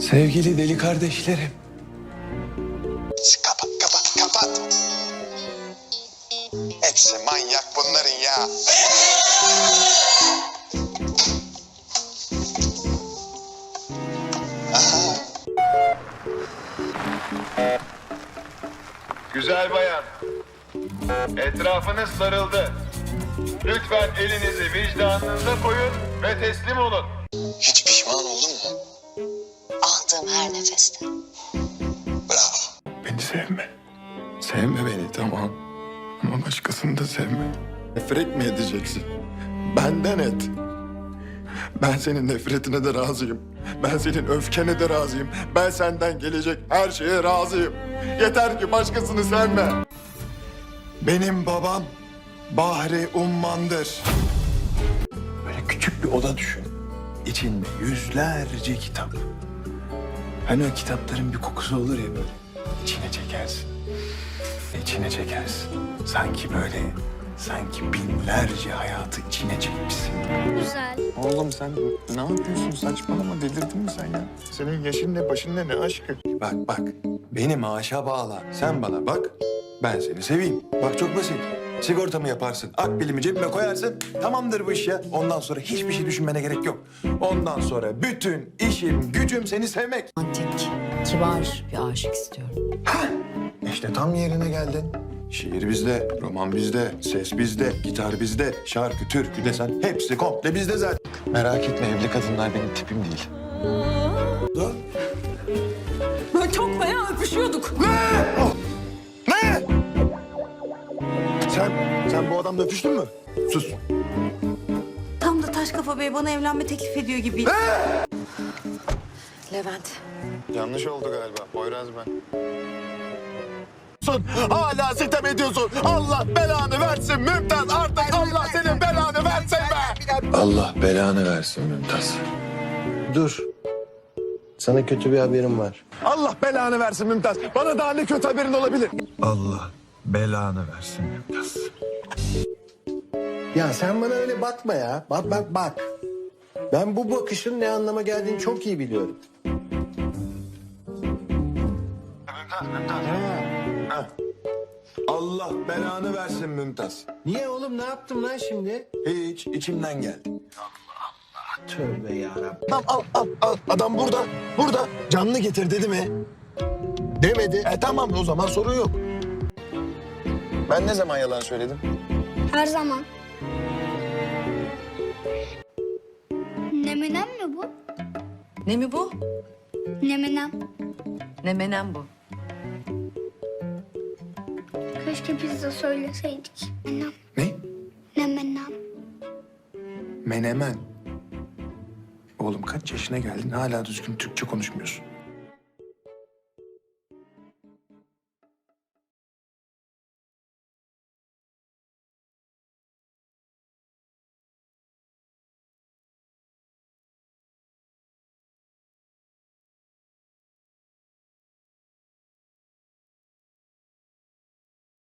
Sevgili deli kardeşlerim. Kapat kapat kapat. Hepsi manyak bunların ya. Güzel bayan. Etrafınız sarıldı. Lütfen elinizi vicdanınıza koyun ve teslim olun. Hiç pişman oldun mu? Aldığım her nefeste. Bravo. Beni sevme. Sevme beni tamam. Ama başkasını da sevme. Nefret mi edeceksin? Benden et. Ben senin nefretine de razıyım. Ben senin öfkene de razıyım. Ben senden gelecek her şeye razıyım. Yeter ki başkasını sevme. Benim babam Bahri Umman'dır. Böyle küçük bir oda düşün. İçinde yüzlerce kitap. Hani o kitapların bir kokusu olur ya böyle. İçine çekersin. İçine çekersin. Sanki böyle, sanki binlerce hayatı içine çekmişsin. Güzel. Oğlum sen ne yapıyorsun? Saçmalama delirdin mi sen ya? Senin yaşın ne, başın ne, ne aşkı? Bak bak, beni maaşa bağla. Sen bana bak, ben seni seveyim. Bak çok basit. Sigortamı yaparsın, akbilimi cebime koyarsın. Tamamdır bu iş ya. Ondan sonra hiçbir şey düşünmene gerek yok. Ondan sonra bütün işim, gücüm seni sevmek. Antik, kibar bir aşık istiyorum. İşte tam yerine geldin. Şiir bizde, roman bizde, ses bizde, gitar bizde, şarkı, türkü desen hepsi komple bizde zaten. Merak etme evli kadınlar benim tipim değil. Dur. Böyle çok bayağı öpüşüyorduk. Ne? Sen, bu adamla öpüştün mü? Sus. Tam da taş kafa bey bana evlenme teklif ediyor gibi. Levent, Yanlış oldu galiba. Poyraz ben. Hala sitem ediyorsun. Allah belanı versin Mümtaz. Artık Allah senin belanı versin be. Allah belanı versin Mümtaz. Dur. Sana kötü bir haberim var. Allah belanı versin Mümtaz. Bana daha ne kötü haberin olabilir. Allah belanı versin Mümtaz. Ya sen bana öyle bakma ya. Bak bak bak. Ben bu bakışın ne anlama geldiğini çok iyi biliyorum. Allah belanı versin Mümtaz. Niye oğlum ne yaptım lan şimdi? Hiç içimden geldi. Tövbe yarabbim. Al al al al. Adam burada. Burada. Canlı getir dedi mi? Demedi. E tamam o zaman sorun yok. Ben ne zaman yalan söyledim? Her zaman. Neminem mi bu? ne mi bu? Neminem. Ne menem bu? Keşke pizza söyleseydik. Menem. Ne? Nemenem. Menemen. Oğlum kaç yaşına geldin hala düzgün Türkçe konuşmuyorsun.